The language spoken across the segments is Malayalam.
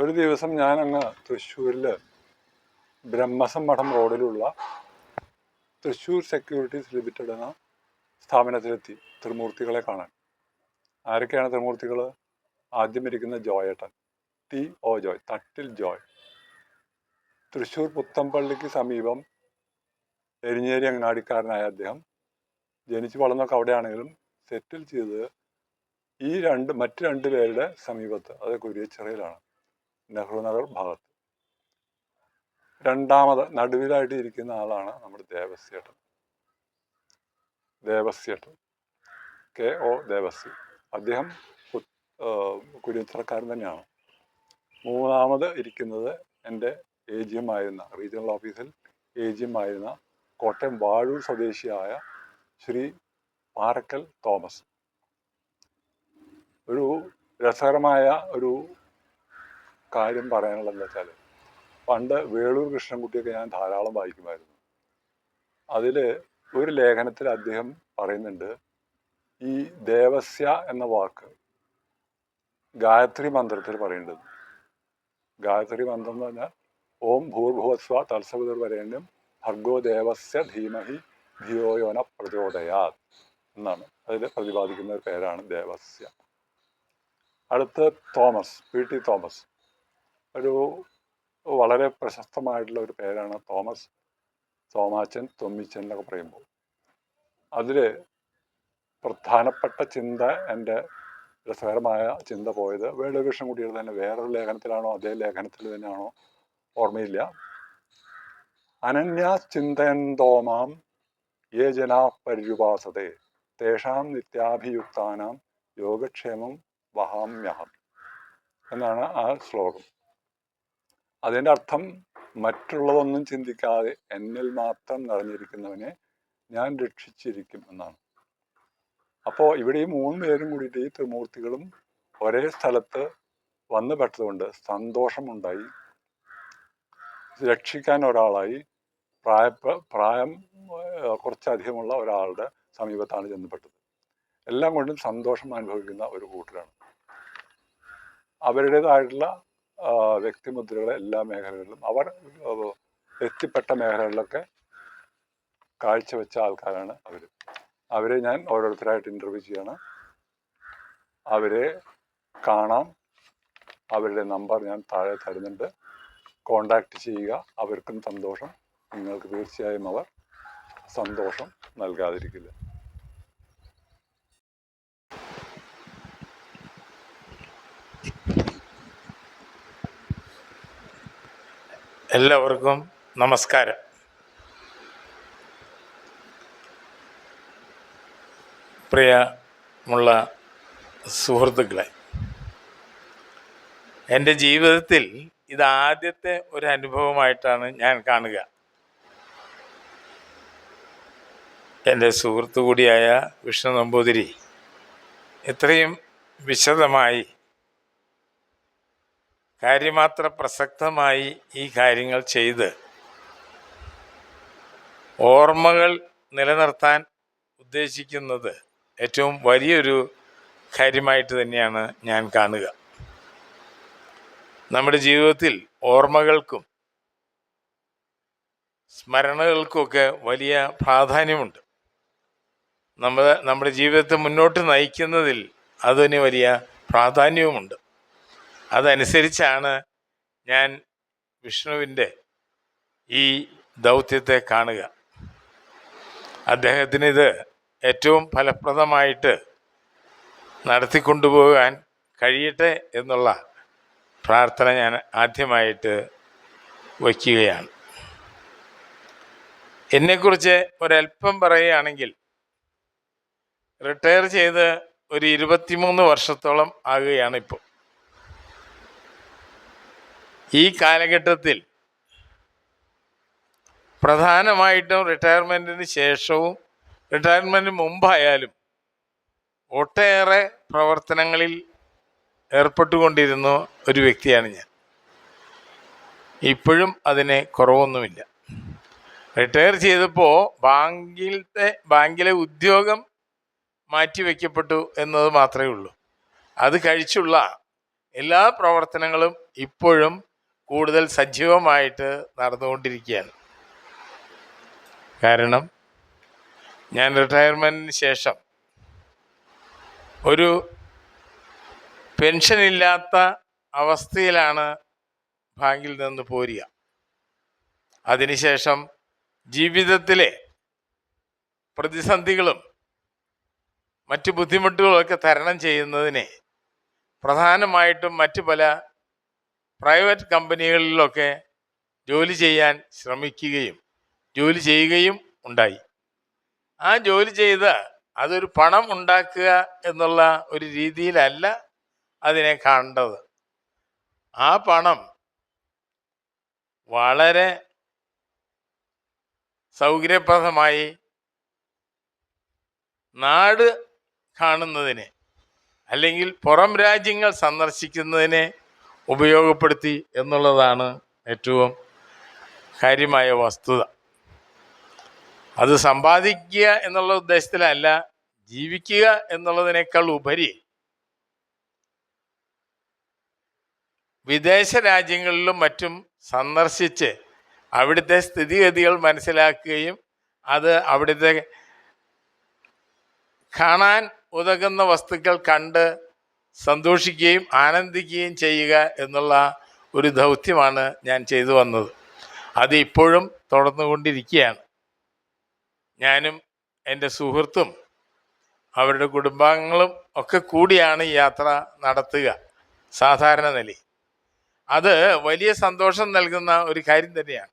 ഒരു ദിവസം ഞാൻ അങ്ങ് തൃശ്ശൂരിൽ ബ്രഹ്മസം മഠം റോഡിലുള്ള തൃശ്ശൂർ സെക്യൂരിറ്റീസ് ലിമിറ്റഡ് എന്ന സ്ഥാപനത്തിലെത്തി ത്രിമൂർത്തികളെ കാണാൻ. ആരൊക്കെയാണ് ത്രിമൂർത്തികൾ ആദ്യം ഇരിക്കുന്ന ജോയേട്ടൻ ടി ഒ ജോയ് തട്ടിൽ ജോയ്. തൃശ്ശൂർ പുത്തമ്പള്ളിക്ക് സമീപം എരിഞ്ഞേരി അങ്ങാടിക്കാരനായ അദ്ദേഹം ജനിച്ചു വളർന്നൊക്കെ അവിടെയാണെങ്കിലും സെറ്റിൽ ചെയ്തത് ഈ രണ്ട് മറ്റു രണ്ട് പേരുടെ സമീപത്ത് അത് കുരിയച്ചിറയിലാണ്. നെഹ്റു നഗർ ഭാഗത്ത്. രണ്ടാമത് നടുവിലായിട്ട് ഇരിക്കുന്ന ആളാണ് നമ്മുടെ ദേവസ്യേട്ടൻ. ദേവസ്യേട്ടൻ. K O Devasya. അദ്ദേഹം കുരിയച്ചിറക്കാരൻ തന്നെയാണ്. മൂന്നാമത് ഇരിക്കുന്നത് എന്റെ എ ജി എം ആയിരുന്ന റീജിയണൽ ഓഫീസിൽ എ ജി എം ആയിരുന്ന കോട്ടയം വാഴൂർ സ്വദേശിയായ ശ്രീ പാറക്കൽ തോമസ്. ഒരു രസകരമായ ഒരു കാര്യം പറയാനുള്ളത് എന്താ വെച്ചാൽ പണ്ട് വേളൂർ കൃഷ്ണൻകുട്ടിയൊക്കെ ഞാൻ ധാരാളം വായിക്കുമായിരുന്നു. അതിൽ ഒരു ലേഖനത്തിൽ അദ്ദേഹം പറയുന്നുണ്ട് ഈ ദേവസ്യ എന്ന വാക്ക് ഗായത്രി മന്ത്രത്തിൽ പറയേണ്ടത് ഗായത്രി മന്ത്രം എന്ന് പറഞ്ഞാൽ ഓം ഭൂർഭുവസ്വ തത്സവിതർ വരേണ്യം ഭർഗോ ദേവസ്യ ധീമഹി ധിയോയോന പ്രചോദയാത് എന്നാണ്. അതിൽ പ്രതിപാദിക്കുന്ന ഒരു പേരാണ് ദേവസ്യ. അടുത്ത് തോമസ് പി ടി തോമസ്. ഒരു വളരെ പ്രശസ്തമായിട്ടുള്ള ഒരു പേരാണ് തോമസ് തോമാച്ചൻ തൊമ്മിച്ചൻ എന്നൊക്കെ പറയുമ്പോൾ. അതിൽ പ്രധാനപ്പെട്ട ചിന്ത എന്റെ രസകരമായ ചിന്ത പോയത് വേളുകൃഷ്ണൻകുട്ടിയുടെ തന്നെ വേറൊരു ലേഖനത്തിലാണോ അതേ ലേഖനത്തിൽ തന്നെയാണോ ഓർമ്മയില്ല. അനന്യാ ചിന്തയന്തോമാം യേ ജനാ പരിരുപാസതേ തേഷാം നിത്യാഭിയുക്താനാം യോഗക്ഷേമം വഹാമ്യഹം എന്നാണ് ആ ശ്ലോകം. അതിന്റെ അർത്ഥം മറ്റുള്ളതൊന്നും ചിന്തിക്കാതെ എന്നിൽ മാത്രം നിറഞ്ഞിരിക്കുന്നവനെ ഞാൻ രക്ഷിച്ചിരിക്കും എന്നാണ്. അപ്പോൾ ഇവിടെ ഈ മൂന്ന് പേരും കൂടിയിട്ട് ഈ ത്രിമൂർത്തികളും ഒരേ സ്ഥലത്ത് വന്നു പെട്ടതുകൊണ്ട് സന്തോഷമുണ്ടായി. രക്ഷിക്കാൻ ഒരാളായി. പ്രായ പ്രായം കുറച്ചധികമുള്ള ഒരാളുടെ സമീപത്താണ് ചെന്നപ്പെട്ടത്. എല്ലാം കൊണ്ടും സന്തോഷം അനുഭവിക്കുന്ന ഒരു കൂട്ടരാണ്. അവരുടേതായിട്ടുള്ള ആ, വ്യക്തിമുദ്രകൾ എല്ലാ മേഖലകളിലും അവർ എത്തിപ്പെട്ട മേഖലകളിലൊക്കെ കാഴ്ചവെച്ച ആൾക്കാരാണ് അവർ അവരെ ഞാൻ ഓരോരുത്തരായിട്ട് ഇന്റർവ്യൂ ചെയ്യണം. അവരെ കാണാം. അവരുടെ നമ്പർ ഞാൻ താഴെ തരുന്നുണ്ട്. കോണ്ടാക്ട് ചെയ്യുക. അവർക്കും സന്തോഷം. നിങ്ങൾക്ക് തീർച്ചയായും അവർ സന്തോഷം നൽകാതിരിക്കില്ല. എല്ലാവർക്കും നമസ്കാരം. പ്രിയമുള്ള സുഹൃത്തുക്കളെ എന്റെ ജീവിതത്തിൽ ഇത് ആദ്യത്തെ ഒരു അനുഭവമായിട്ടാണ് ഞാൻ കാണുക. എന്റെ സുഹൃത്തു കൂടിയായ വിഷ്ണു നമ്പൂതിരി ഇത്രയും വിശദമായി കാര്യമാത്ര പ്രസക്തമായി ഈ കാര്യങ്ങൾ ചെയ്ത് ഓർമ്മകൾ നിലനിർത്താൻ ഉദ്ദേശിക്കുന്നത് ഏറ്റവും വലിയൊരു കാര്യമായിട്ട് തന്നെയാണ് ഞാൻ കാണുക. നമ്മുടെ ജീവിതത്തിൽ ഓർമ്മകൾക്കും സ്മരണകൾക്കുമൊക്കെ വലിയ പ്രാധാന്യമുണ്ട്. നമ്മുടെ നമ്മുടെ ജീവിതത്തെ മുന്നോട്ട് നയിക്കുന്നതിൽ അതിന് വലിയ പ്രാധാന്യവുമുണ്ട്. അതനുസരിച്ചാണ് ഞാൻ വിഷ്ണുവിന്റെ ഈ ദൗത്യത്തെ കാണുക. അദ്ദേഹത്തിന് ഇത് ഏറ്റവും ഫലപ്രദമായിട്ട് നടത്തിക്കൊണ്ടുപോകാൻ കഴിയട്ടെ എന്നുള്ള പ്രാർത്ഥന ഞാൻ ആദ്യമായിട്ട് വയ്ക്കുകയാണ്. എന്നെക്കുറിച്ച് ഒരല്പം പറയുകയാണെങ്കിൽ റിട്ടയർ ചെയ്ത് ഒരു ഇരുപത്തിമൂന്ന് വർഷത്തോളം ആകുകയാണ് ഇപ്പോൾ. ഈ കാലഘട്ടത്തിൽ പ്രധാനമായിട്ടും റിട്ടയർമെന്റിന് ശേഷവും റിട്ടയർമെന്റിന് മുമ്പായാലും ഒട്ടേറെ പ്രവർത്തനങ്ങളിൽ ഏർപ്പെട്ടുകൊണ്ടിരുന്ന ഒരു വ്യക്തിയാണ് ഞാൻ. ഇപ്പോഴും അതിന് കുറവൊന്നുമില്ല. റിട്ടയർ ചെയ്തപ്പോൾ ബാങ്കിലത്തെ ബാങ്കിലെ ഉദ്യോഗം മാറ്റിവെക്കപ്പെട്ടു എന്നത് മാത്രമേ ഉള്ളൂ. അത് കഴിച്ചുള്ള എല്ലാ പ്രവർത്തനങ്ങളും ഇപ്പോഴും കൂടുതൽ സജീവമായിട്ട് നടന്നുകൊണ്ടിരിക്കുകയാണ്. കാരണം ഞാൻ റിട്ടയർമെന്റിന് ശേഷം ഒരു പെൻഷനില്ലാത്ത അവസ്ഥയിലാണ് ബാങ്കിൽ നിന്ന് പോരുക. അതിനുശേഷം ജീവിതത്തിലെ പ്രതിസന്ധികളും മറ്റ് ബുദ്ധിമുട്ടുകളൊക്കെ തരണം ചെയ്യുന്നതിനെ പ്രധാനമായിട്ടും മറ്റു പല പ്രൈവറ്റ് കമ്പനികളിലൊക്കെ ജോലി ചെയ്യാൻ ശ്രമിക്കുകയും ജോലി ചെയ്യുകയും ഉണ്ടായി. ആ ജോലി ചെയ്ത് അതൊരു പണം ഉണ്ടാക്കുക എന്നുള്ള ഒരു രീതിയിലല്ല അതിനെ കണ്ടത് ആ പണം വളരെ സൗകര്യപ്രദമായി നാട് കാണുന്നതിന് അല്ലെങ്കിൽ പുറം രാജ്യങ്ങൾ സന്ദർശിക്കുന്നതിനെ ഉപയോഗപ്പെടുത്തി എന്നുള്ളതാണ് ഏറ്റവും കാര്യമായ വസ്തുത. അത് സമ്പാദിക്കുക എന്നുള്ള ഉദ്ദേശത്തിലല്ല ജീവിക്കുക എന്നുള്ളതിനേക്കാൾ ഉപരി വിദേശ രാജ്യങ്ങളിലും മറ്റും സന്ദർശിച്ച് അവിടുത്തെ സ്ഥിതിഗതികൾ മനസ്സിലാക്കുകയും അത് അവിടുത്തെ കാണാൻ ഉതകുന്ന വസ്തുക്കൾ കണ്ട് സന്തോഷിക്കുകയും ആനന്ദിക്കുകയും ചെയ്യുക എന്നുള്ള ഒരു ദൗത്യമാണ് ഞാൻ ചെയ്തു വന്നത്. അത് ഇപ്പോഴും തുടർന്നുകൊണ്ടിരിക്കുകയാണ്. ഞാനും എന്റെ സുഹൃത്തും അവരുടെ കുടുംബാംഗങ്ങളും ഒക്കെ കൂടിയാണ് യാത്ര നടത്തുക. സാധാരണ നിലയിൽ. അത് വലിയ സന്തോഷം നൽകുന്ന ഒരു കാര്യം തന്നെയാണ്.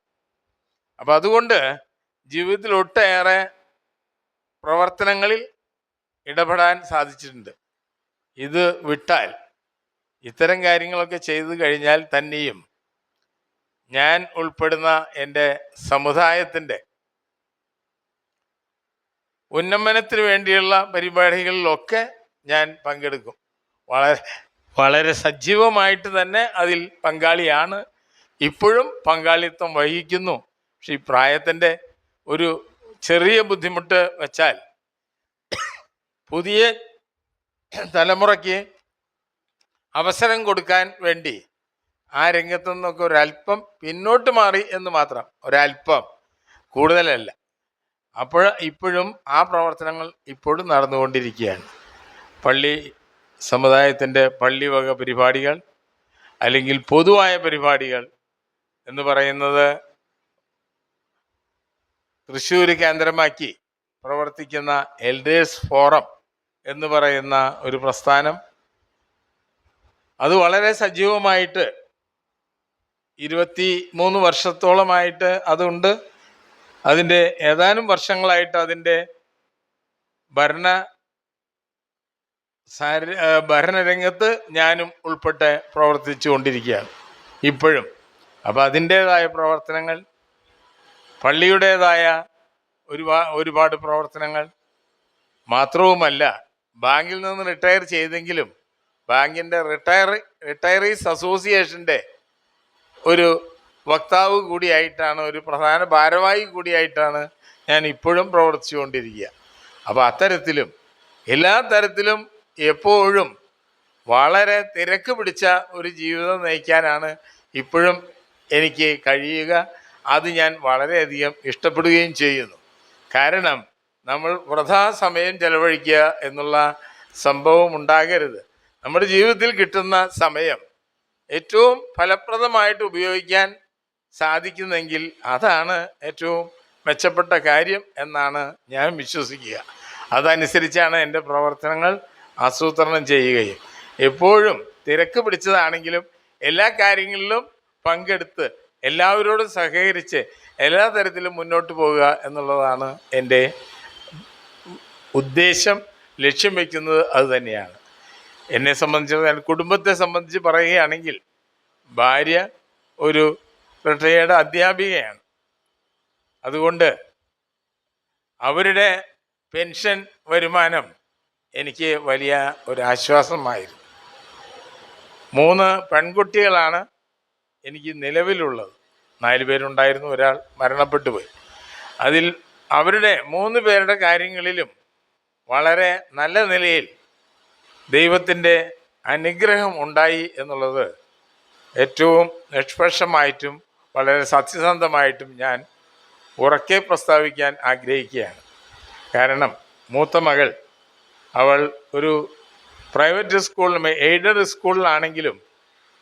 അപ്പം അതുകൊണ്ട് ജീവിതത്തിൽ ഒട്ടേറെ പ്രവർത്തനങ്ങളിൽ ഇടപെടാൻ സാധിച്ചിട്ടുണ്ട്. ഇത് വിട്ടാൽ ഇത്തരം കാര്യങ്ങളൊക്കെ ചെയ്തു കഴിഞ്ഞാൽ തന്നെയും ഞാൻ ഉൾപ്പെടുന്ന എന്റെ സമുദായത്തിന്റെ ഉന്നമനത്തിന് വേണ്ടിയുള്ള പരിപാടികളിലൊക്കെ ഞാൻ പങ്കെടുക്കും. വളരെ വളരെ സജീവമായിട്ട് തന്നെ അതിൽ പങ്കാളിയാണ്. ഇപ്പോഴും പങ്കാളിത്തം വഹിക്കുന്നു. പക്ഷെ ഈ പ്രായത്തിന്റെ ഒരു ചെറിയ ബുദ്ധിമുട്ട് വെച്ചാൽ പുതിയ തലമുറയ്ക്ക് അവസരം കൊടുക്കാൻ വേണ്ടി ആ രംഗത്തു നിന്നൊക്കെ ഒരല്പം പിന്നോട്ട് മാറി എന്ന് മാത്രം ഒരല്പം കൂടുതലല്ല. അപ്പോൾ ഇപ്പോഴും ആ പ്രവർത്തനങ്ങൾ ഇപ്പോഴും നടന്നുകൊണ്ടിരിക്കുകയാണ്. പള്ളി സമുദായത്തിന്റെ പള്ളി വക പരിപാടികൾ അല്ലെങ്കിൽ പൊതുവായ പരിപാടികൾ എന്ന് പറയുന്നത് തൃശ്ശൂർ കേന്ദ്രമാക്കി പ്രവർത്തിക്കുന്ന എൽഡേഴ്സ് ഫോറം എന്ന് പറയുന്ന ഒരു പ്രസ്ഥാനം. അത് വളരെ സജീവമായിട്ട് ഇരുപത്തി മൂന്ന് വർഷത്തോളമായിട്ട് അതുണ്ട്. അതിന്റെ ഏതാനും വർഷങ്ങളായിട്ട് അതിന്റെ ഭരണ ഭരണരംഗത്ത് ഞാനും ഉൾപ്പെട്ട് പ്രവർത്തിച്ചു കൊണ്ടിരിക്കുകയാണ് ഇപ്പോഴും. അപ്പോൾ അതിന്റേതായ പ്രവർത്തനങ്ങൾ പള്ളിയുടേതായ ഒരുപാട് ഒരുപാട് പ്രവർത്തനങ്ങൾ മാത്രവുമല്ല ബാങ്കിൽ നിന്ന് റിട്ടയർ ചെയ്തെങ്കിലും ബാങ്കിന്റെ റിട്ടയർ റിട്ടയറീസ് അസോസിയേഷന്റെ ഒരു വക്താവ് കൂടിയായിട്ടാണ് ഒരു പ്രധാന ഭാരവാഹി കൂടിയായിട്ടാണ് ഞാൻ ഇപ്പോഴും പ്രവർത്തിച്ചുകൊണ്ടിരിക്കുക. അപ്പോൾ അത്തരത്തിലും എല്ലാ തരത്തിലും എപ്പോഴും വളരെ തിരക്ക് പിടിച്ച ഒരു ജീവിതം നയിക്കാനാണ് ഇപ്പോഴും എനിക്ക് കഴിയുക. അത് ഞാൻ വളരെയധികം ഇഷ്ടപ്പെടുകയും ചെയ്യുന്നു. കാരണം നമ്മൾ വൃഥാ സമയം ചെലവഴിക്കുക എന്നുള്ള സംഭവം ഉണ്ടാകരുത്. നമ്മുടെ ജീവിതത്തിൽ കിട്ടുന്ന സമയം ഏറ്റവും ഫലപ്രദമായിട്ട് ഉപയോഗിക്കാൻ സാധിക്കുന്നെങ്കിൽ അതാണ് ഏറ്റവും മെച്ചപ്പെട്ട കാര്യം എന്നാണ് ഞാൻ വിശ്വസിക്കുക. അതനുസരിച്ചാണ് എന്റെ പ്രവർത്തനങ്ങൾ ആസൂത്രണം ചെയ്യുകയും. എപ്പോഴും തിരക്ക് പിടിച്ചതാണെങ്കിലും എല്ലാ കാര്യങ്ങളിലും പങ്കെടുത്ത് എല്ലാവരോടും സഹകരിച്ച് എല്ലാ തരത്തിലും മുന്നോട്ട് പോകുക എന്നുള്ളതാണ് എന്റെ ഉദ്ദേശം ലക്ഷ്യം വയ്ക്കുന്നത് അത് തന്നെയാണ്. എന്നെ സംബന്ധിച്ച് കുടുംബത്തെ സംബന്ധിച്ച് പറയുകയാണെങ്കിൽ ഭാര്യ ഒരു റിട്ടയേർഡ് അധ്യാപികയാണ്. അതുകൊണ്ട് അവരുടെ പെൻഷൻ വരുമാനം എനിക്ക് വലിയ ഒരു ആശ്വാസമായിരുന്നു. മൂന്ന് പെൺകുട്ടികളാണ് എനിക്ക് നിലവിലുള്ളത്. നാല് പേരുണ്ടായിരുന്നു ഒരാൾ മരണപ്പെട്ടു പോയി അതിൽ അവരുടെ മൂന്ന് പേരുടെ കാര്യങ്ങളിലും വളരെ നല്ല നിലയിൽ ദൈവത്തിന്റെ അനുഗ്രഹം ഉണ്ടായി എന്നുള്ളത് ഏറ്റവും നിഷ്പക്ഷമായിട്ടും വളരെ സത്യസന്ധമായിട്ടും ഞാൻ ഉറക്കെ പ്രസ്താവിക്കാൻ ആഗ്രഹിക്കുകയാണ്. കാരണം മൂത്ത മകൾ അവൾ ഒരു പ്രൈവറ്റ് സ്കൂളിലും എയ്ഡഡ് സ്കൂളിലാണെങ്കിലും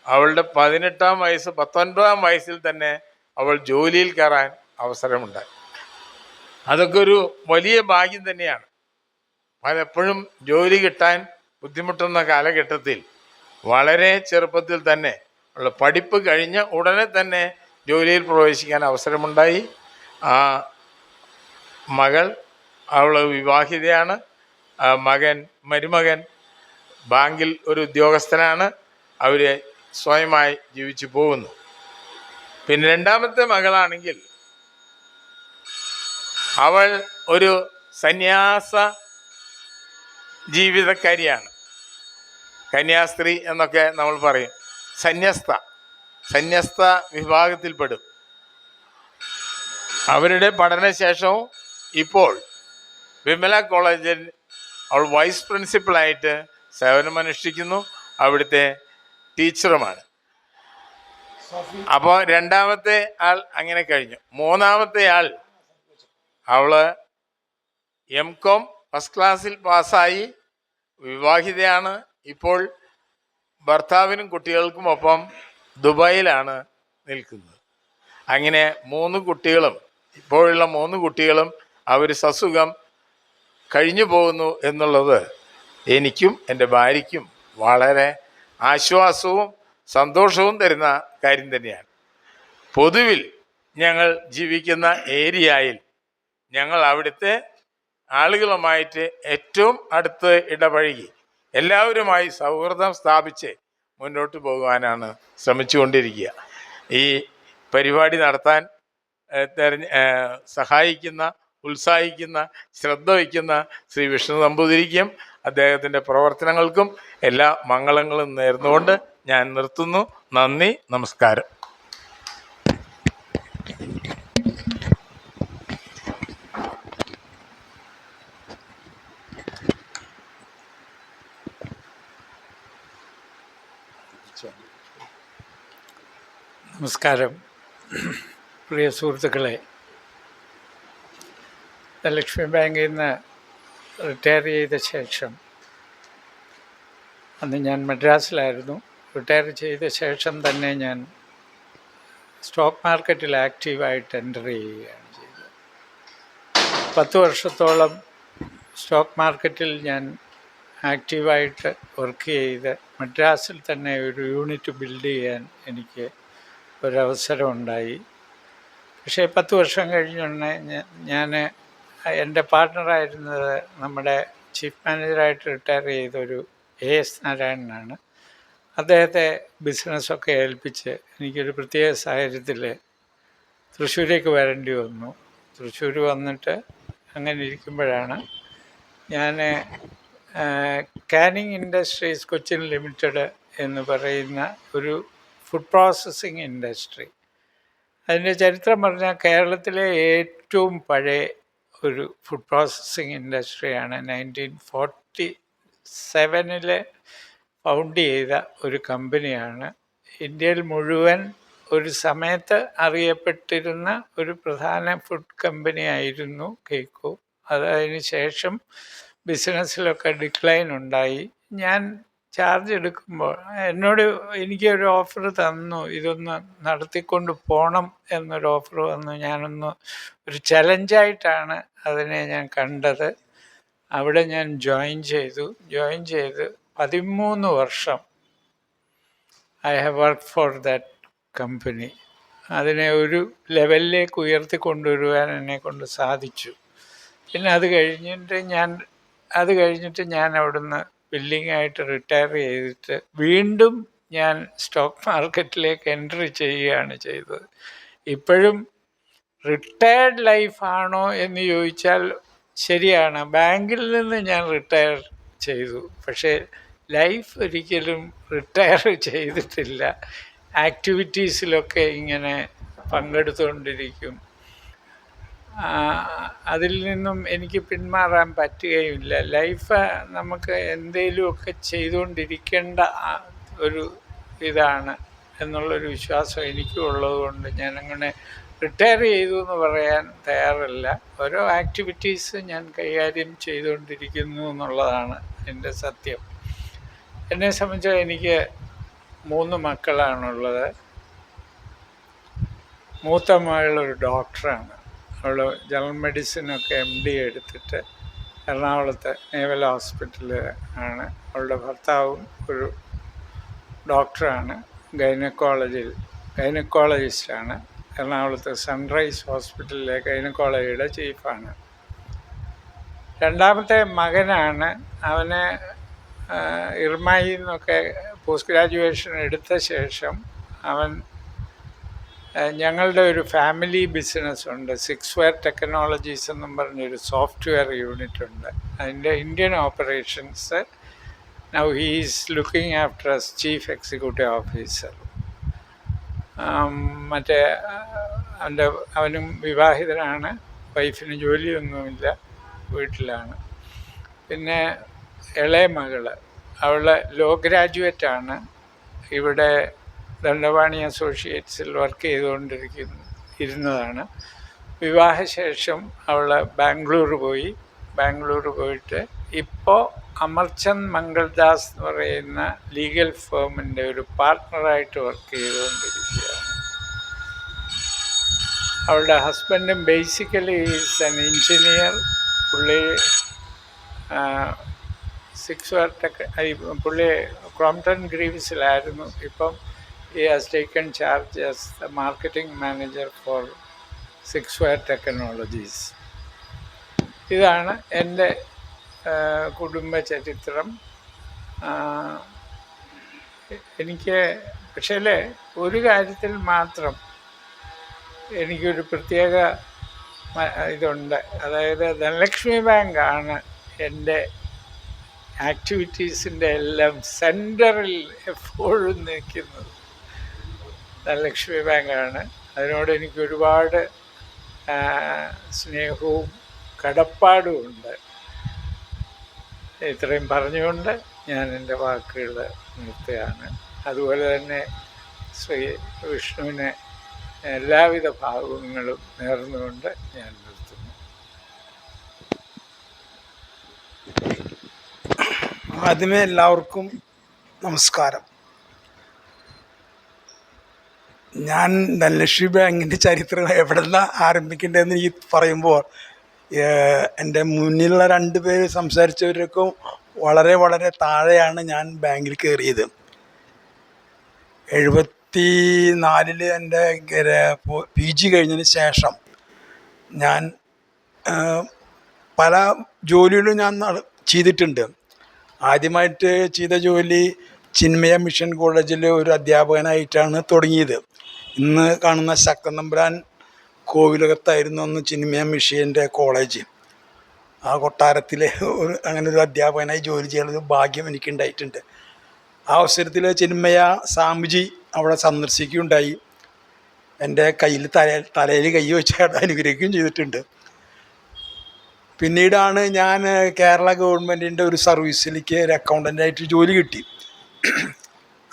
അവളുടെ പതിനെട്ടാം വയസ്സ് പത്തൊൻപതാം വയസ്സിൽ തന്നെ അവൾ ജോലിയിൽ കയറാൻ അവസരമുണ്ടായി. അതൊക്കെ ഒരു വലിയ ഭാഗ്യം തന്നെയാണ്. പലപ്പോഴും ജോലി കിട്ടാൻ ബുദ്ധിമുട്ടുന്ന കാലഘട്ടത്തിൽ വളരെ ചെറുപ്പത്തിൽ തന്നെ ഉള്ള പഠിപ്പ് കഴിഞ്ഞ ഉടനെ തന്നെ ജോലിയിൽ പ്രവേശിക്കാൻ അവസരമുണ്ടായി. ആ മകൾ അവൾ വിവാഹിതയാണ്. മകൻ മരുമകൻ ബാങ്കിൽ ഒരു ഉദ്യോഗസ്ഥനാണ്. അവർ സ്വയമായി ജീവിച്ചു പോകുന്നു. പിന്നെ രണ്ടാമത്തെ മകളാണെങ്കിൽ അവൾ ഒരു സന്യാസ ജീവിതക്കാരിയാണ്. കന്യാസ്ത്രീ എന്നൊക്കെ നമ്മൾ പറയും. സന്യസ്ത സന്യസ്ത വിഭാഗത്തിൽപ്പെടും. അവരുടെ പഠനശേഷവും ഇപ്പോൾ വിമല കോളേജിൽ അവൾ വൈസ് പ്രിൻസിപ്പളായിട്ട് സേവനമനുഷ്ഠിക്കുന്നു. അവിടുത്തെ ടീച്ചറുമാണ്. അപ്പോൾ രണ്ടാമത്തെ ആൾ അങ്ങനെ കഴിഞ്ഞു. മൂന്നാമത്തെ ആൾ അവൾ എം കോം ഫസ്റ്റ് ക്ലാസ്സിൽ പാസ്സായി. വിവാഹിതയാണ്. ഇപ്പോൾ ഭർത്താവിനും കുട്ടികൾക്കും ഒപ്പം ദുബായിലാണ് നിൽക്കുന്നത്. അങ്ങനെ മൂന്ന് കുട്ടികളും ഇപ്പോഴുള്ള മൂന്ന് കുട്ടികളും അവർ സസുഖം കഴിഞ്ഞു പോകുന്നു എന്നുള്ളത് എനിക്കും എന്റെ ഭാര്യയ്ക്കും വളരെ ആശ്വാസവും സന്തോഷവും തരുന്ന കാര്യം തന്നെയാണ്. പൊതുവിൽ ഞങ്ങൾ ജീവിക്കുന്ന ഏരിയയിൽ ഞങ്ങൾ അവിടുത്തെ ആളുകളുമായിട്ട് ഏറ്റവും അടുത്ത് ഇടപഴകി എല്ലാവരുമായി സൗഹൃദം സ്ഥാപിച്ച് മുന്നോട്ട് പോകുവാനാണ് ശ്രമിച്ചുകൊണ്ടിരിക്കുക. ഈ പരിപാടി നടത്താൻ തെരഞ്ഞ സഹായിക്കുന്ന ഉത്സാഹിക്കുന്ന ശ്രദ്ധ വയ്ക്കുന്ന ശ്രീ വിഷ്ണു നമ്പൂതിരിക്കും അദ്ദേഹത്തിന്റെ പ്രവർത്തനങ്ങൾക്കും എല്ലാ മംഗളങ്ങളും നേർന്നുകൊണ്ട് ഞാൻ നിർത്തുന്നു. നന്ദി നമസ്കാരം. നമസ്കാരം. പ്രിയ സുഹൃത്തുക്കളെ ലക്ഷ്മി ബാങ്കിൽ നിന്ന് റിട്ടയർ ചെയ്ത ശേഷം അന്ന് ഞാൻ മദ്രാസിലായിരുന്നു. റിട്ടയർ ചെയ്ത ശേഷം തന്നെ ഞാൻ സ്റ്റോക്ക് മാർക്കറ്റിൽ ആക്റ്റീവായിട്ട് എന്റർ ചെയ്യുകയാണ് ചെയ്തത്. പത്ത് വർഷത്തോളം സ്റ്റോക്ക് മാർക്കറ്റിൽ ഞാൻ ആക്റ്റീവായിട്ട് വർക്ക് ചെയ്ത് മദ്രാസിൽ തന്നെ ഒരു യൂണിറ്റ് ബിൽഡ് ചെയ്യാൻ എനിക്ക് ഒരവസരം ഉണ്ടായി പക്ഷേ പത്ത് വർഷം കഴിഞ്ഞുടനെ ഞാൻ എന്റെ പാർട്ട്ണറായിരുന്നത് നമ്മുടെ ചീഫ് മാനേജറായിട്ട് റിട്ടയർ ചെയ്ത ഒരു എ എസ് നാരായണനാണ്. അദ്ദേഹത്തെ ബിസിനസ്സൊക്കെ ഏൽപ്പിച്ച് എനിക്കൊരു പ്രത്യേക സാഹചര്യത്തിൽ തൃശ്ശൂരേക്ക് വരേണ്ടി വന്നു. തൃശ്ശൂർ വന്നിട്ട് അങ്ങനെ ഇരിക്കുമ്പോഴാണ് ഞാൻ കാനിങ് ഇൻഡസ്ട്രീസ് കൊച്ചിൻ ലിമിറ്റഡ് എന്ന് പറയുന്ന ഒരു ഫുഡ് പ്രോസസ്സിങ് ഇൻഡസ്ട്രി അതിന്റെ ചരിത്രം പറഞ്ഞാൽ കേരളത്തിലെ ഏറ്റവും പഴയ ഒരു ഫുഡ് പ്രോസസ്സിങ് ഇൻഡസ്ട്രിയാണ് നയന്റീൻ ഫോർട്ടി സെവനിൽ ഫൗണ്ട് ചെയ്ത ഒരു കമ്പനിയാണ്. ഇന്ത്യയിൽ മുഴുവൻ ഒരു സമയത്ത് അറിയപ്പെട്ടിരുന്ന ഒരു പ്രധാന ഫുഡ് കമ്പനി ആയിരുന്നു കേക്കോ. അത് ശേഷം ബിസിനസ്സിലൊക്കെ ഡിക്ലൈൻ ഉണ്ടായി. ഞാൻ ചാർജ് എടുക്കുമ്പോൾ എന്നോട് എനിക്ക് ഒരു ഓഫർ തന്നു ഇതൊന്ന് നടത്തിക്കൊണ്ട് പോകണം എന്നൊരു ഓഫർ വന്നു. ഞാനൊന്ന് ഒരു ചലഞ്ചായിട്ടാണ് അതിനെ ഞാൻ കണ്ടത്. അവിടെ ഞാൻ ജോയിൻ ചെയ്തു. ജോയിൻ ചെയ്ത് പതിമൂന്ന് വർഷം I have work for that company അതിനെ ഒരു ലെവലിലേക്ക് ഉയർത്തി കൊണ്ടുവരുവാൻ എന്നെ കൊണ്ട് സാധിച്ചു. പിന്നെ അത് കഴിഞ്ഞിട്ട് ഞാൻ അത് കഴിഞ്ഞിട്ട് ഞാൻ അവിടുന്ന് ബില്ലിംഗ് ആയിട്ട് റിട്ടയർ ചെയ്തിട്ട് വീണ്ടും ഞാൻ സ്റ്റോക്ക് മാർക്കറ്റിലേക്ക് എൻട്രി ചെയ്യുകയാണ് ചെയ്തത്. ഇപ്പോഴും റിട്ടയർഡ് ലൈഫാണോ എന്ന് ചോദിച്ചാൽ ശരിയാണ്. ബാങ്കിൽ നിന്ന് ഞാൻ റിട്ടയർ ചെയ്തു. പക്ഷേ ലൈഫ് ഒരിക്കലും റിട്ടയർ ചെയ്തിട്ടില്ല. ആക്ടിവിറ്റീസിലൊക്കെ ഇങ്ങനെ പങ്കെടുത്തുകൊണ്ടിരിക്കും. അതിൽ നിന്നും എനിക്ക് പിന്മാറാൻ പറ്റുകയുമില്ല. ലൈഫ് നമുക്ക് എന്തെങ്കിലുമൊക്കെ ചെയ്തുകൊണ്ടിരിക്കേണ്ട ഒരു ഇതാണ് എന്നുള്ളൊരു വിശ്വാസം എനിക്കും ഉള്ളതുകൊണ്ട് ഞാനങ്ങനെ റിട്ടയർ ചെയ്തു എന്ന് പറയാൻ തയ്യാറല്ല. ഓരോ ആക്ടിവിറ്റീസ് ഞാൻ കൈകാര്യം ചെയ്തുകൊണ്ടിരിക്കുന്നു എന്നുള്ളതാണ് എന്റെ സത്യം. എന്നെ സംബന്ധിച്ച് എനിക്ക് മൂന്ന് മക്കളാണുള്ളത്. മൂത്ത ഒരു ഡോക്ടറാണ്. അവൾ ജനറൽ മെഡിസിനൊക്കെ എം ഡി എടുത്തിട്ട് എറണാകുളത്തെ നേവൽ ഹോസ്പിറ്റലിൽ ആണ്. അവളുടെ ഭർത്താവും ഒരു ഡോക്ടറാണ്. ഗൈനക്കോളജിയിൽ ഗൈനക്കോളജിസ്റ്റാണ്. എറണാകുളത്തെ സൺറൈസ് ഹോസ്പിറ്റലിലെ ഗൈനക്കോളജിയുടെ ചീഫാണ്. രണ്ടാമത്തെ മകനാണ്. അവന് ഇർമായി എന്നൊക്കെ പോസ്റ്റ് ഗ്രാജുവേഷൻ എടുത്ത ശേഷം അവൻ ഞങ്ങളുടെ ഒരു ഫാമിലി ബിസിനസ് ഉണ്ട്. സിക്സ് വെയർ ടെക്നോളജീസ് എന്നും പറഞ്ഞൊരു സോഫ്റ്റ്വെയർ യൂണിറ്റ് ഉണ്ട്. അതിന്റെ Indian operations now he's looking after as chief executive officer മറ്റേ അവന്റെ അവനും വിവാഹിതനാണ്. വൈഫിന് ജോലിയൊന്നുമില്ല. വീട്ടിലാണ്. പിന്നെ ഇളയ മകൾ അവൾ ലോ ഗ്രാജുവേറ്റാണ്. ഇവിടെ ദണ്ഡവാണി അസോസിയേറ്റ്സിൽ വർക്ക് ചെയ്തുകൊണ്ടിരിക്കുന്നു ഇരുന്നതാണ്. വിവാഹശേഷം അവൾ ബാംഗ്ലൂർ പോയി. ബാംഗ്ലൂർ പോയിട്ട് ഇപ്പോൾ അമർചന്ദ് മംഗൾദാസ് എന്ന് പറയുന്ന ലീഗൽ ഫേമിന്റെ ഒരു പാർട്ട്ണറായിട്ട് വർക്ക് ചെയ്തുകൊണ്ടിരിക്കുകയാണ്. അവളുടെ ഹസ്ബൻഡും ബേസിക്കലി ഈസ് എൻ എഞ്ചിനീയർ. പുള്ളി സിക്സ് വെയർ ടെക് പുള്ളി ക്രോംപ്ടൺ ഗ്രീവ്സിലായിരുന്നു. ഇപ്പം ഈ has taken charge as the marketing manager for six ware technologies ഇതാണ് എന്റെ കുടുംബ ചരിത്രം. എനിക്ക് പക്ഷേ ഒരു കാര്യത്തിൽ മാത്രം എനിക്കൊരു പ്രത്യേക ഇതുണ്ട്. അതായത് ധനലക്ഷ്മി ബാങ്കാണ് എന്റെ ആക്ടിവിറ്റീസിന്റെ എല്ലാം സെന്ററിൽ എപ്പോഴും നിൽക്കുന്നത്. ധനലക്ഷ്മി ബാങ്കാണ്. അതിനോട് എനിക്ക് ഒരുപാട് സ്നേഹവും കടപ്പാടും ഉണ്ട്. ഇത്രയും പറഞ്ഞുകൊണ്ട് ഞാൻ എന്റെ വാക്കുകൾ നിർത്തുകയാണ്. അതുപോലെ തന്നെ ശ്രീ വിഷ്ണുവിനെ എല്ലാവിധ ഭാവങ്ങളും നേർന്നുകൊണ്ട് ഞാൻ നിർത്തുന്നു. ആദ്യമേ എല്ലാവർക്കും നമസ്കാരം. ഞാൻ ധനലക്ഷ്മി ബാങ്കിന്റെ ചരിത്രം എവിടെ നിന്ന് ആരംഭിക്കേണ്ടതെന്ന് എനിക്ക് പറയുമ്പോൾ എന്റെ മുന്നിലുള്ള രണ്ട് പേര് സംസാരിച്ചവരൊക്കെ വളരെ വളരെ താഴെയാണ് ഞാൻ ബാങ്കിൽ കയറിയത്. എഴുപത്തി നാലിൽ എന്റെ പി ജി കഴിഞ്ഞതിന് ശേഷം ഞാൻ പല ജോലികളും ഞാൻ ചെയ്തിട്ടുണ്ട്. ആദ്യമായിട്ട് ചെയ്ത ജോലി ചിന്മയ മിഷൻ കോളേജിലെ ഒരു അധ്യാപകനായിട്ടാണ് തുടങ്ങിയത്. ഇന്ന് കാണുന്ന ശക്തനമ്പുരാൻ കോവിലകത്തായിരുന്നു അന്ന് ചിന്മയ മിഷീന്റെ കോളേജ്. ആ കൊട്ടാരത്തിലെ ഒരു അങ്ങനെ ഒരു അധ്യാപകനായി ജോലി ചെയ്യാനുള്ള ഭാഗ്യം എനിക്കുണ്ടായിട്ടുണ്ട്. ആ അവസരത്തിൽ ചിന്മയ സാമുജി അവിടെ സന്ദർശിക്കുകയുണ്ടായി. എന്റെ കയ്യിൽ തല തലയിൽ കൈ വെച്ച് അനുഗ്രഹിക്കുകയും ചെയ്തിട്ടുണ്ട്. പിന്നീടാണ് ഞാൻ കേരള ഗവൺമെന്റിന്റെ ഒരു സർവീസിലേക്ക് ഒരു അക്കൗണ്ടന്റായിട്ട് ജോലി കിട്ടി.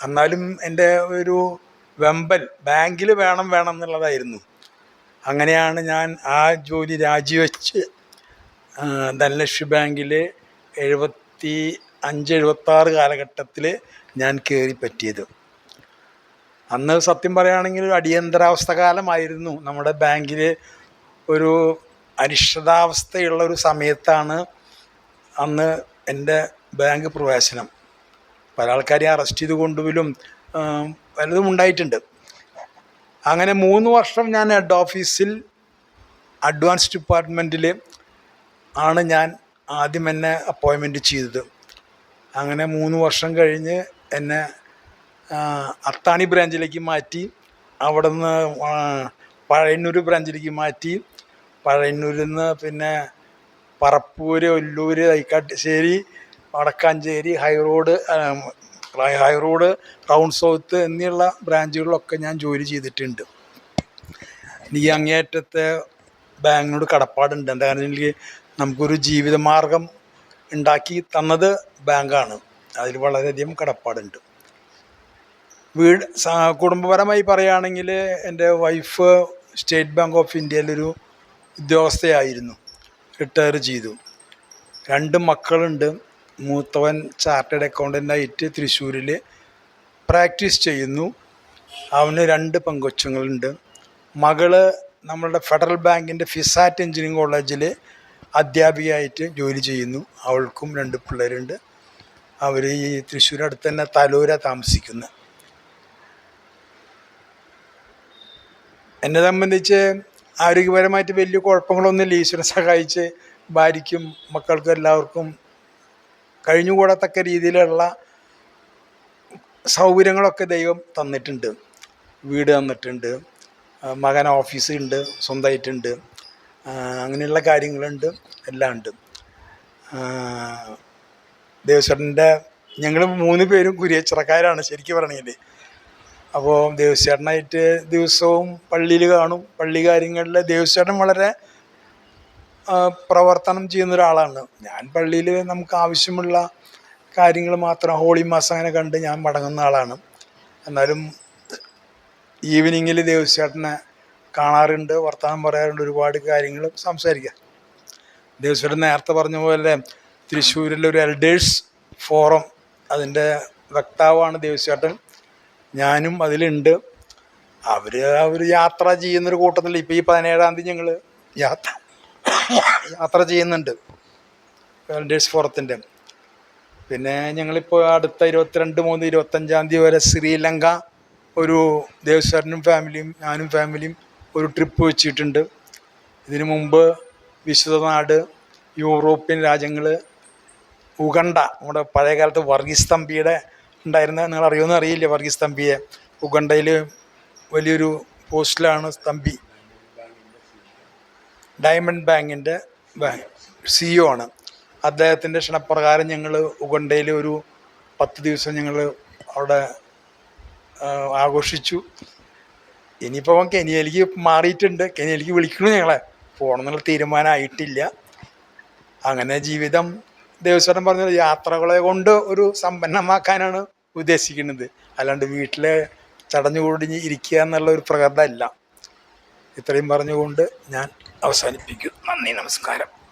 എന്നാലും എന്റെ ഒരു വെമ്പൽ ബാങ്കിൽ വേണം വേണം എന്നുള്ളതായിരുന്നു. അങ്ങനെയാണ് ഞാൻ ആ ജോലി രാജിവെച്ച് ധനലക്ഷ്മി ബാങ്കിൽ എഴുപത്തി അഞ്ച് എഴുപത്താറ് കാലഘട്ടത്തിൽ ഞാൻ കയറി പറ്റിയത്. അന്ന് സത്യം പറയുകയാണെങ്കിൽ ഒരു അടിയന്തരാവസ്ഥ കാലമായിരുന്നു. നമ്മുടെ ബാങ്കിൽ ഒരു അരിഷ്ടതാവസ്ഥയുള്ള ഒരു സമയത്താണ് അന്ന് എന്റെ ബാങ്ക് പ്രവേശനം. പല ആൾക്കാരെ അറസ്റ്റ് ചെയ്ത് കൊണ്ടുപോലും പലതും ഉണ്ടായിട്ടുണ്ട്. അങ്ങനെ മൂന്ന് വർഷം ഞാൻ ഹെഡ് ഓഫീസിൽ അഡ്വാൻസ് ഡിപ്പാർട്ട്മെന്റിൽ ആണ് ഞാൻ ആദ്യം എന്നെ അപ്പോയിൻമെന്റ് ചെയ്തത്. അങ്ങനെ മൂന്ന് വർഷം കഴിഞ്ഞ് എന്നെ അത്താണി ബ്രാഞ്ചിലേക്ക് മാറ്റി അവിടെ നിന്ന് പഴയന്നൂർ ബ്രാഞ്ചിലേക്ക് മാറ്റി പഴയന്നൂരിൽ നിന്ന് പിന്നെ Parappur Ollur Thaikkattussery Vadakkanchery high road high road round south എന്നുള്ള ബ്രാഞ്ചുകളിലൊക്കെ ഞാൻ ജോലി ചെയ്തിട്ടുണ്ട്. എനിക്ക് അങ്ങേയറ്റത്തെ ബാങ്കിനോട് കടപ്പാടുണ്ട്. എന്താ കാരണം നമുക്കൊരു ജീവിതമാർഗം ഉണ്ടാക്കി തന്നത് ബാങ്കാണ്. അതിൽ വളരെയധികം കടപ്പാടുണ്ട്. വീട് കുടുംബപരമായി പറയുകയാണെങ്കിൽ എന്റെ വൈഫ് സ്റ്റേറ്റ് ബാങ്ക് ഓഫ് ഇന്ത്യയിലൊരു ഉദ്യോഗസ്ഥയായിരുന്നു. റിട്ടയർ ചെയ്തു. രണ്ട് മക്കളുണ്ട്. മൂത്തവൻ ചാർട്ടേഡ് അക്കൗണ്ടന്റായിട്ട് തൃശ്ശൂരിൽ പ്രാക്ടീസ് ചെയ്യുന്നു. അവന് രണ്ട് പെങ്കൊച്ചുങ്ങളുണ്ട്. മകൾ നമ്മളുടെ ഫെഡറൽ ബാങ്കിന്റെ ഫിസാറ്റ് എഞ്ചിനീയറിംഗ് കോളേജിൽ അധ്യാപികയായിട്ട് ജോലി ചെയ്യുന്നു. അവൾക്കും രണ്ട് പിള്ളേരുണ്ട്. അവർ ഈ തൃശ്ശൂർ അടുത്ത് തന്നെ തലൂര താമസിക്കുന്നു. എന്നെ സംബന്ധിച്ച് ആരോഗ്യപരമായിട്ട് വലിയ കുഴപ്പങ്ങളൊന്നുമില്ല. ഈശ്വരൻ സഹായിച്ച് ഭാര്യയ്ക്കും മക്കൾക്കും എല്ലാവർക്കും കഴിഞ്ഞുകൂടത്തക്ക രീതിയിലുള്ള സൗകര്യങ്ങളൊക്കെ ദൈവം തന്നിട്ടുണ്ട്. വീട് തന്നിട്ടുണ്ട്. മകൻ ഓഫീസ് ഉണ്ട് സ്വന്തമായിട്ടുണ്ട് അങ്ങനെയുള്ള കാര്യങ്ങളുണ്ട് എല്ലാം ഉണ്ട്. ദേവസ്വരന്റെ ഞങ്ങൾ മൂന്ന് പേരും കുരിയച്ചിറക്കാരാണ് ശരിക്കും പറയണമെങ്കിൽ അപ്പോൾ ദേവസ്വേട്ടനായിട്ട് ദിവസവും പള്ളിയിൽ കാണും. പള്ളി കാര്യങ്ങളിൽ ദേവസ്വേട്ടൻ വളരെ പ്രവർത്തനം ചെയ്യുന്ന ഒരാളാണ്. ഞാൻ പള്ളിയിൽ നമുക്ക് ആവശ്യമുള്ള കാര്യങ്ങൾ മാത്രം ഹോളി മാസം അങ്ങനെ കണ്ട് ഞാൻ മടങ്ങുന്ന ആളാണ്. എന്നാലും ഈവനിങ്ങിൽ ദേവസ്വേട്ടനെ കാണാറുണ്ട് വർത്തമാനം പറയാറുണ്ട് ഒരുപാട് കാര്യങ്ങൾ സംസാരിക്കാം ദേവസ്വേട്ടൻ നേരത്തെ പറഞ്ഞ പോലെ തൃശ്ശൂരിലെ ഒരു എൽഡേഴ്സ് ഫോറം അതിന്റെ വക്താവാണ് ദേവസ്വേട്ടൻ ഞാനും അതിലുണ്ട്. അവർ അവർ യാത്ര ചെയ്യുന്നൊരു കൂട്ടത്തിൽ ഇപ്പോൾ ഈ പതിനേഴാം തീയതി ഞങ്ങൾ യാത്ര യാത്ര ചെയ്യുന്നുണ്ട്. എൽഡേഴ്സ് ഫോറത്തിന്റെ പിന്നെ ഞങ്ങളിപ്പോൾ അടുത്ത ഇരുപത്തിരണ്ട് മൂന്ന് ഇരുപത്തഞ്ചാം തീയതി വരെ ശ്രീലങ്ക ഒരു ദേവസ്വരനും ഫാമിലിയും ഞാനും ഫാമിലിയും ഒരു ട്രിപ്പ് വെച്ചിട്ടുണ്ട്. ഇതിനു മുമ്പ് വിശുദ്ധനാട് യൂറോപ്യൻ രാജ്യങ്ങൾ ഉഗണ്ട നമ്മുടെ പഴയകാലത്ത് വർഗീസ് തമ്പിയുടെ ഉണ്ടായിരുന്ന നിങ്ങൾ അറിയുമെന്ന് അറിയില്ല വർഗീസ് തമ്പിയെ. ഉഗണ്ടയിൽ വലിയൊരു പോസ്റ്റിലാണ് തമ്പി. ഡയമണ്ട് ബാങ്കിന്റെ ബാങ്ക് സിഇഒ ആണ്. അദ്ദേഹത്തിന്റെ ക്ഷണപ്രകാരം ഞങ്ങൾ ഉഗണ്ടയിൽ ഒരു പത്ത് ദിവസം ഞങ്ങൾ അവിടെ ആഘോഷിച്ചു. ഇനിയിപ്പോൾ കെനിയയിലേക്ക് മാറിയിട്ടുണ്ട്. കെനിയയിലേക്ക് വിളിക്കണു ഞങ്ങളെ. പോകണമെന്നുള്ള തീരുമാനമായിട്ടില്ല അങ്ങനെ ജീവിതം ദേവസ്വരം പറഞ്ഞ യാത്രകളെ കൊണ്ട് ഒരു സമ്പന്നമാക്കാനാണ് ഉദ്ദേശിക്കുന്നത്. അല്ലാണ്ട് വീട്ടിലെ ചടഞ്ഞുകൂടി ഇരിക്കുക എന്നുള്ള ഒരു പ്രകൃതമല്ല. ഇത്രയും പറഞ്ഞുകൊണ്ട് ഞാൻ അവസാനിപ്പിക്കും. നന്ദി നമസ്കാരം.